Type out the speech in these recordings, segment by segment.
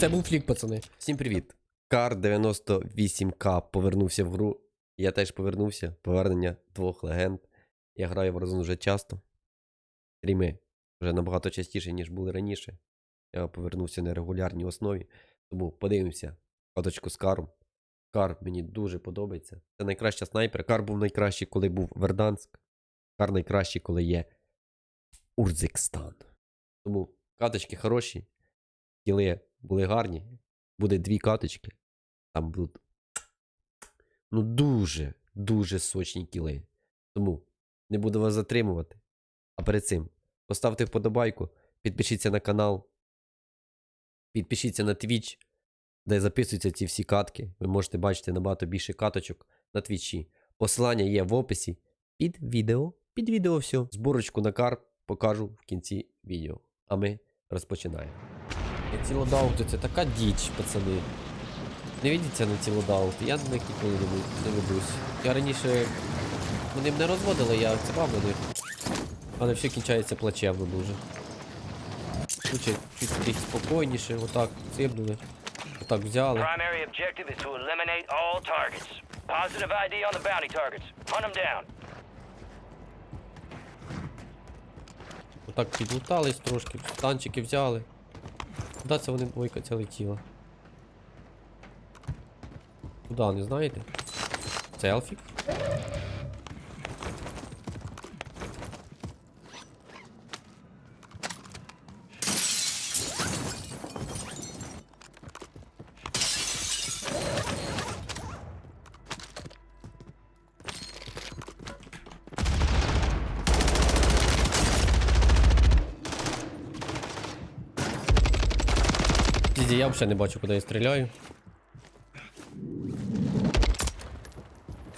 Це був флік, пацани. Всім привіт. Кар 98К повернувся в гру. Я теж повернувся. Повернення двох легенд. Я граю в Warzone вже часто. Стріми вже набагато частіше, ніж були раніше. Я повернувся на регулярній основі. Тому подивимося каточку з Каром. Кар мені дуже подобається. Це найкраща снайпер. Кар був найкращий, коли був Верданськ. Кар найкращий, коли є Урзикстан. Тому каточки хороші. Кіли були гарні. Буде дві каточки. Там будуть. Ну, дуже, дуже сочні кіли. Тому не буду вас затримувати. А перед цим поставте вподобайку, підпишіться на канал, підпишіться на Twitch, де записуються ці всі катки. Ви можете бачити набагато більше каточок на твічі. Посилання є в описі під відео. Під відео все. Зборочку на кар покажу в кінці відео. А ми розпочинаємо. Ці лодаути це така діч, пацани. Не ведіться на ці лодаути, я на них ніколи не, ведусь. Я раніше. Вони мене розводили, я цепав на них. Але все кінчається плачевно дуже. Чуть чуть спокійніше, отак цибнули. Отак взяли. Primary objective is to eliminate all targets. Positive ID on the bounty targets. Hunt them down. Отак підлутались трошки, танчики взяли. Куди це вони двойка ця летіла? Куди, не знаєте? Це Елфік? Я взагалі не бачу, куди я стріляю.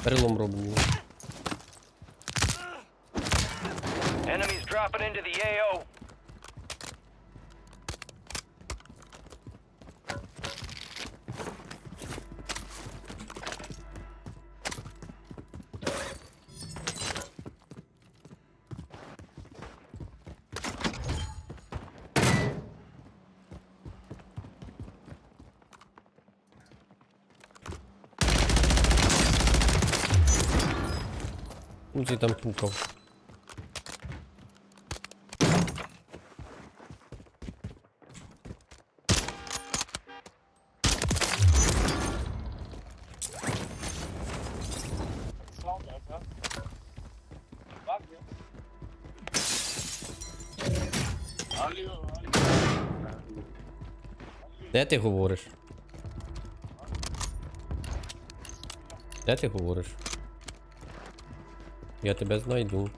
Перелом роблю. Enemies dropping into the AO. Цей там пукав. Де ти говориш? Де ти говориш? Я тебе знайду.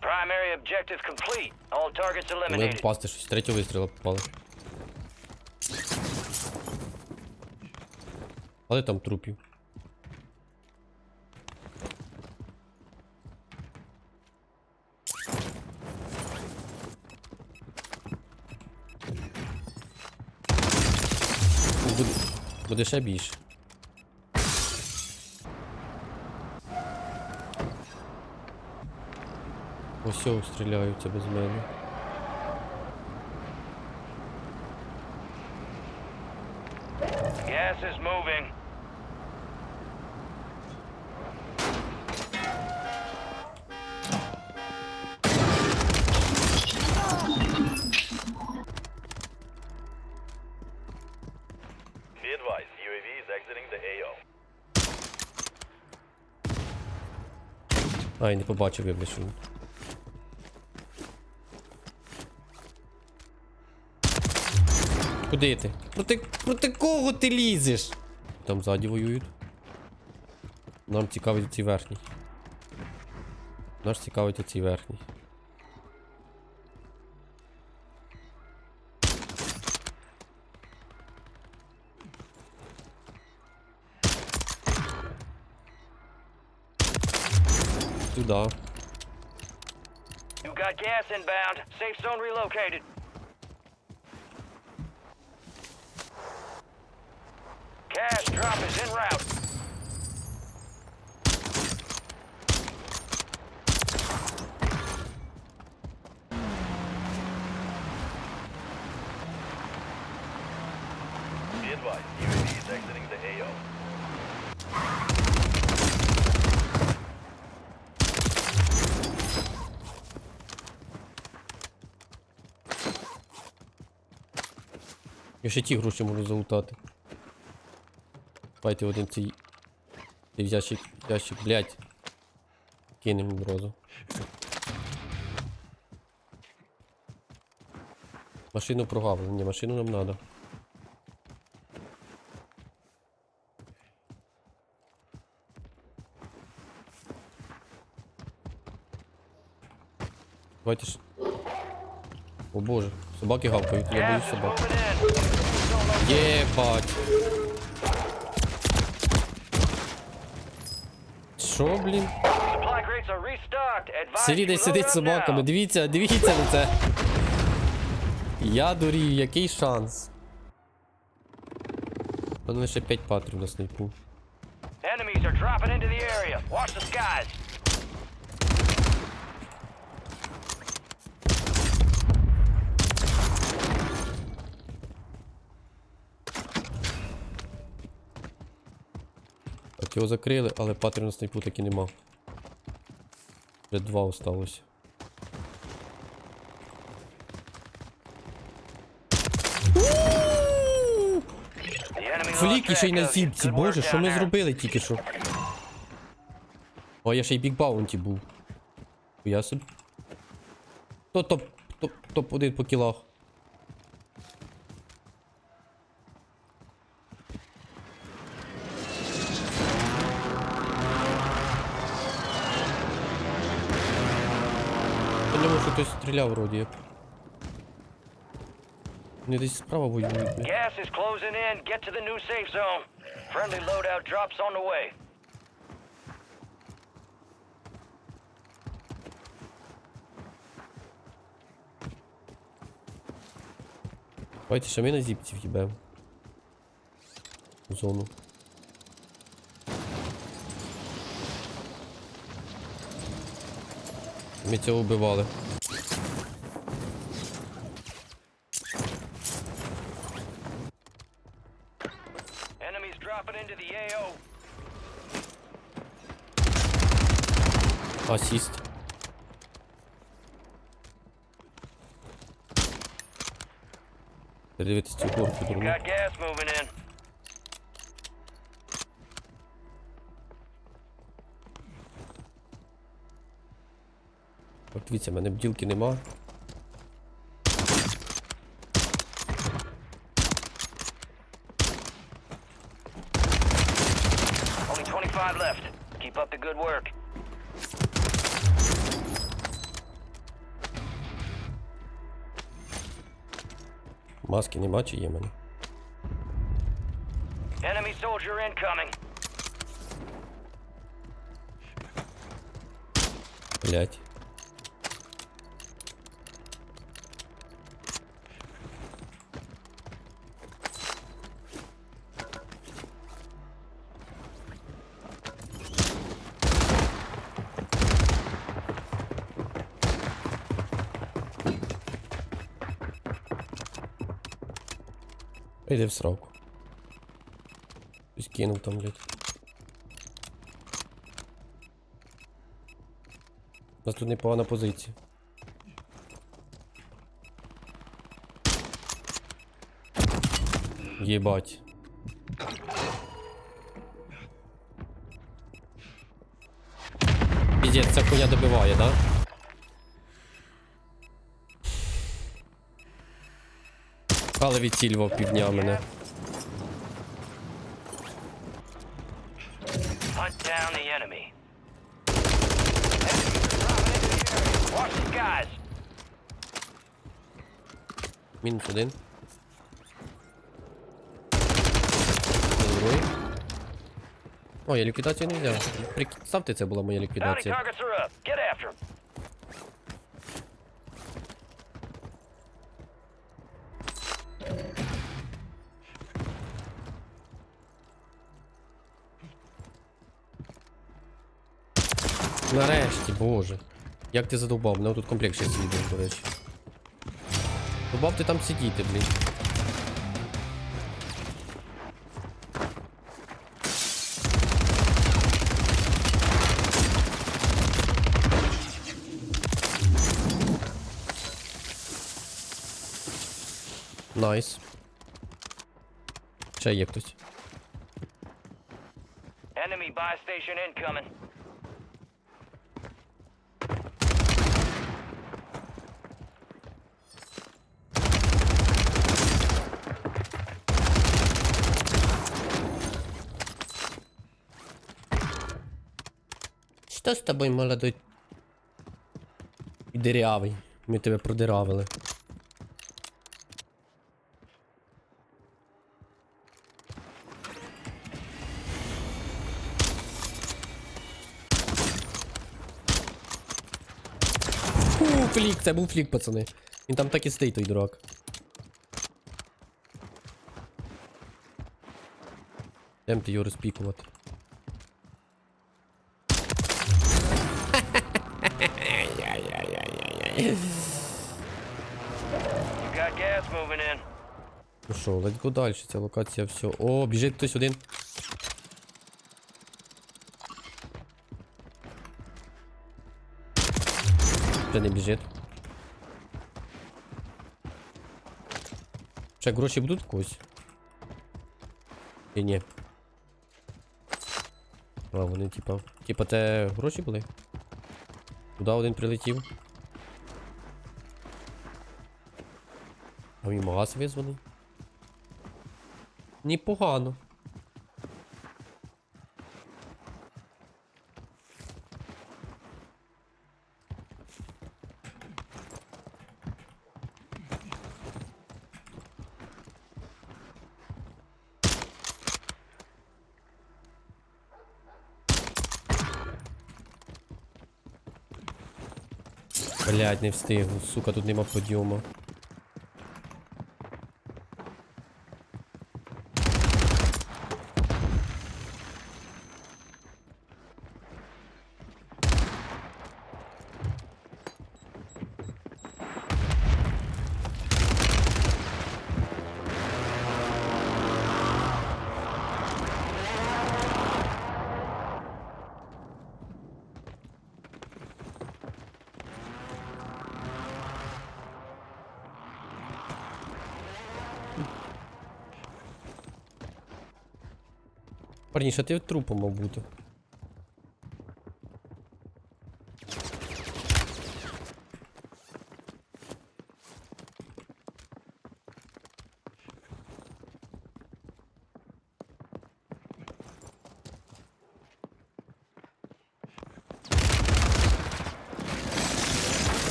Primary objective complete. All targets впасти щось третього вистріла попали. Але там трупів. Буде, буде ще більше. Ось стріляються без мене. Be advised, UAV is exiting the AO. Ай, не побачив я блядь. Куди ти? Проти, проти кого ти лізеш? Там ззаді воюють. Нам цікавить оцей верхній. Наш цікавить оцей верхній. Туда. You got Got gas inbound. Safe zone relocated. Cash drop is en route. Я ще ті гроші можу залутати. Давайте один цей. Цей ящик, ящик, блядь. Кинем одразу. Машину прогавили, ні, машину нам надо. Давайте ж. О боже, собаки гавкають, я боюсь собак. Єбать. Що, блін? Load сидить з собаками. Дивіться, дивіться на це. Я дурію, який шанс. Мене лише 5 патрів на снайпу. Enemies are dropping into the area. Watch the skies. Його закрили, але патрів на снайпу таки нема. Вже два осталось. Флік і ще й на work боже, що ми зробили тільки що? О, я ще й Біг Баунті був. Я собі. То топ, топ, топ-1 по кілах. Стріляв вроді. Вони десь справа воюють. Gas is closing in. Get to the new safe zone. Friendly loadout drops on the way. Давайте ще ми на зіпці в'їбемо. В Зону. Ми цього вбивали. 6. Дивитись цю горку другу. От дивіться, в мене бділки нема. Маски нема чи є в мене. Enemy soldier incoming. Блять. Іди в сраку. Хтось кинув там, блядь. У нас тут непогана позиція. Єбать. Піздець, ця хуйня добиває, да? Але відцілював півдня мене. Мінус один. Другий. О, я ліквідацію не взяв. Представте, це була моя ліквідація. Нарешті, боже. Як ти задовбав? Мене тут комплект ще з'їде, до речі. Добав ти там сидіти, блін. Найс. Ще є хтось. Enemy buy station incoming. Що з тобою, молодой? Дирявий. Ми тебе продиравили. Фу, флік, це був флік, пацани. Він там так і стоїть, той дурак. Йдем ти його розпікувати. Ну що, go далі, ця локація все. О, біжить хтось один. Це не біжить. Ще гроші будуть когось? Чи ні? А, вони типа. Типа те гроші були? Куди один прилетів? А мій магаз визваний? Непогано. Блять, не встигну, сука, тут нема подйома. Парніше, ти трупом мав бути.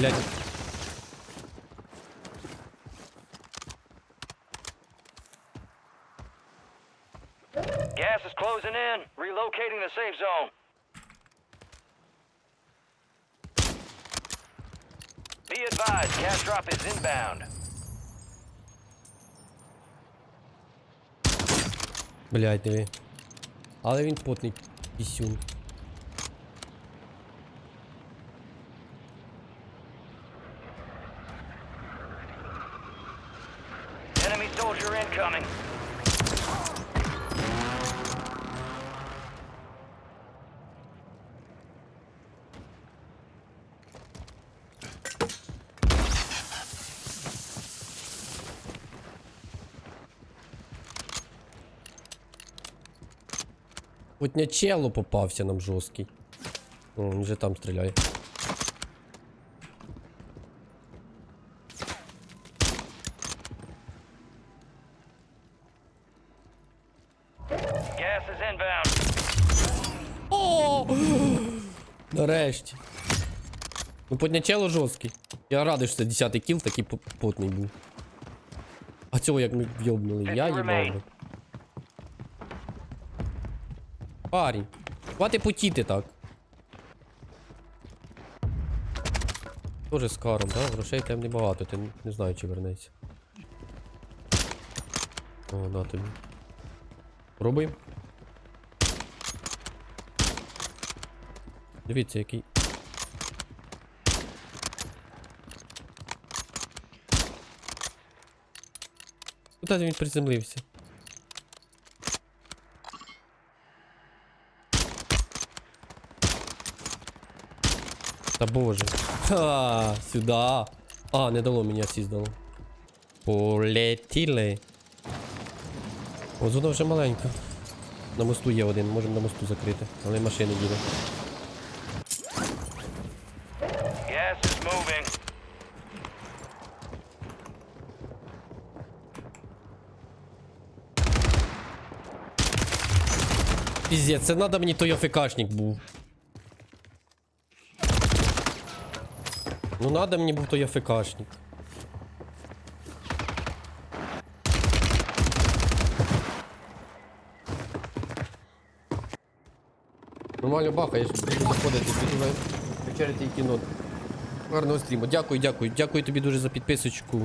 Блять. Gas is closing in. Relocating the safe zone. Be advised, gas drop is inbound. Блять, диви. Але він потний пісюн. Потнячело попався нам жорсткий. О, він вже там стріляє. Gas is inbound. О! Нарешті. Ну, поднячело жорсткий. Я радий, що це 10 кіл, такий по- потний був. А цього як ми вйобнули, я їбав. би. Парень, хвати потіти так. Тоже з каром, так? Да? Грошей там небагато, ти не знаю, чи вернеться. О, на тобі. Пробуємо. Дивіться, який. Куди він приземлився? Та боже. Ха, сюда. А, не дало мені асіст дало. Полетіли. О, зона вже маленька. На мосту є один, можемо на мосту закрити, але машини їде. Gas is moving. Піздець, це надо мені той АФКшник був. Ну надо мені був той АФКшник. Нормально бахаєш, буду заходити, буду вечеряти і кіно. Гарного стріму. Дякую, дякую. Дякую тобі дуже за підписочку.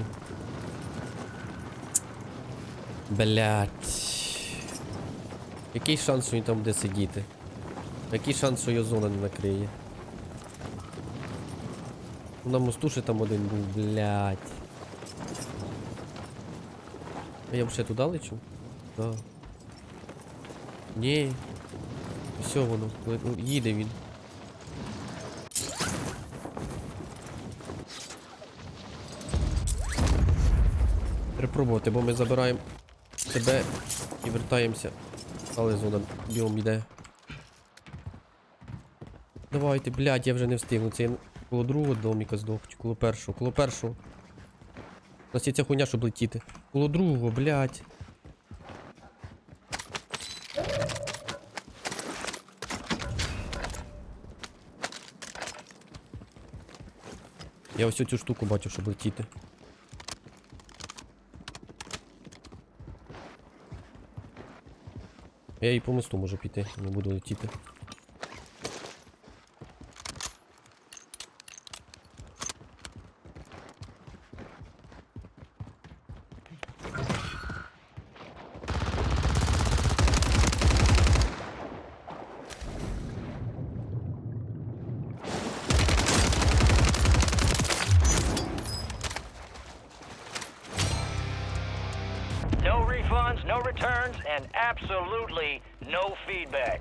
Блять. Який шанс, що він там буде сидіти? Який шанс, що його зона не накриє? На мосту ще там один був, блядь. А я ще туди лечу? Да. Ні. Все воно, їде він. Треба пробувати, бо ми забираємо тебе і вертаємося. Але зона біом іде. Давайте, блядь, я вже не встигну. Це коло другого доміка здох, чи коло першого, коло першого. У нас є ця хуйня, щоб летіти. Коло другого, блядь. Я ось цю штуку бачу, щоб летіти. Я і по мосту можу піти, не буду летіти. Absolutely no feedback.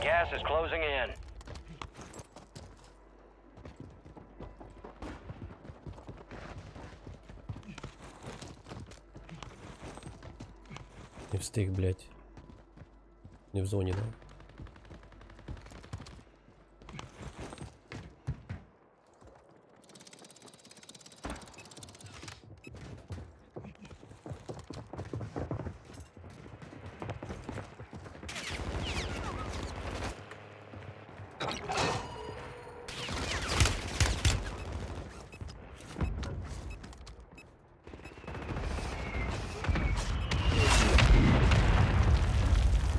Gas is closing in. Не встиг, блядь. Не в зоні, да?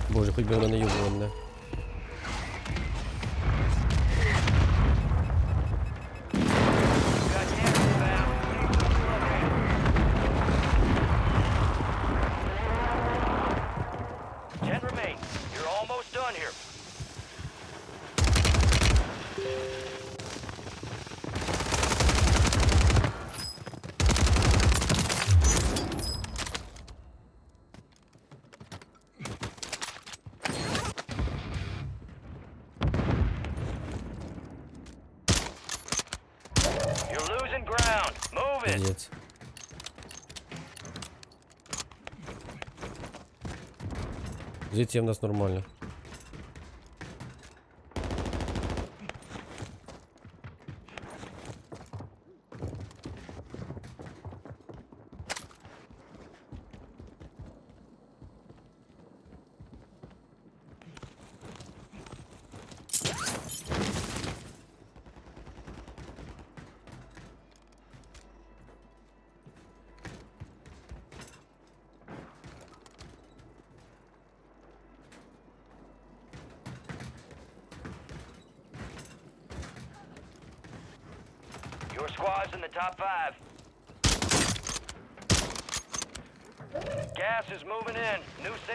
Боже, хоч би вона не юбила Позиція в нас нормальна.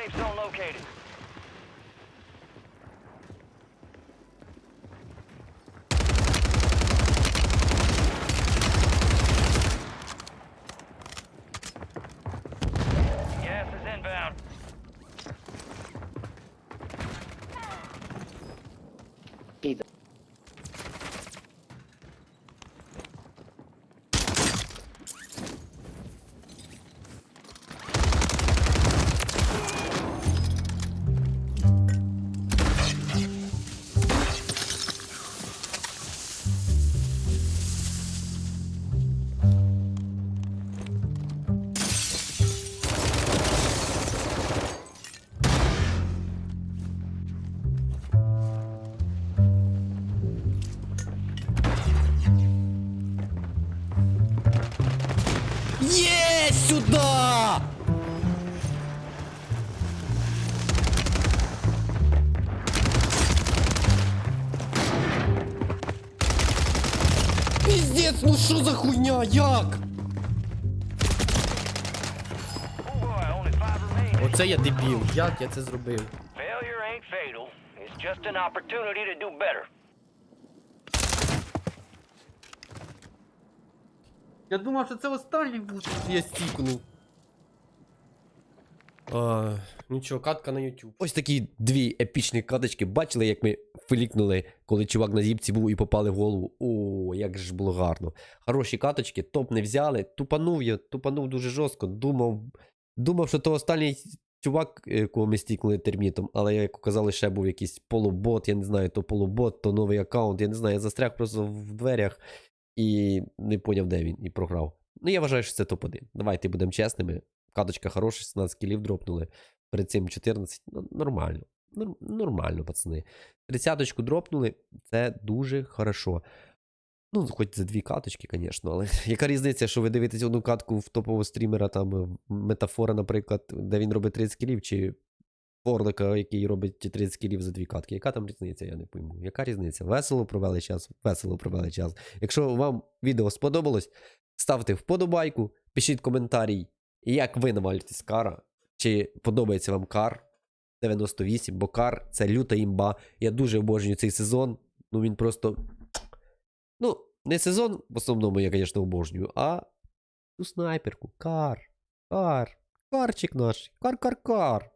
Safe zone located. Як? Оце я дебіл. Як я це зробив? Failure ain't fatal. It's just an opportunity to do better. Я думав, що це останній буде. Я стікнув. А, нічого, катка на YouTube. Ось такі дві епічні каточки. Бачили, як ми флікнули, коли чувак на зіпці був і попали в голову. О, як же ж було гарно. Хороші каточки, топ не взяли. Тупанув я, тупанув дуже жорстко. Думав, думав, що то останній чувак, е, кого ми стікнули термітом, але як оказали, ще був якийсь полубот, я не знаю, то полубот, то новий аккаунт, я не знаю, я застряг просто в дверях і не поняв, де він, і програв. Ну, я вважаю, що це топ-1. Давайте будемо чесними. Каточка хороша, 16 кілів дропнули. Перед цим 14. Ну, нормально. Нор- Нормально, пацани. 30-ку дропнули, це дуже хорошо. Ну, хоч за дві каточки, звісно, але яка різниця, що ви дивитесь одну катку в топового стрімера, там е, метафора, наприклад, де він робить 30 кілів, чи Орлика, який робить 30 кілів за дві катки. Яка там різниця, я не пойму. Яка різниця? Весело провели час, весело провели час. Якщо вам відео сподобалось, ставте вподобайку, пишіть коментарій, як ви навалюєтесь кара, чи подобається вам кар 98, бо кар це люта імба. Я дуже обожнюю цей сезон. Ну він просто. Ну, не сезон, в основному я, звісно, обожнюю, а ту снайперку. Кар. Кар. Карчик наш. Кар-кар-кар.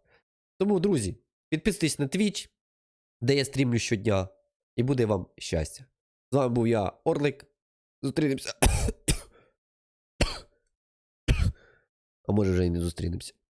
Тому, друзі, підписуйтесь на Twitch, де я стрімлю щодня, і буде вам щастя. З вами був я, Орлик. Зустрінемося. А може вже і не зустрінемося.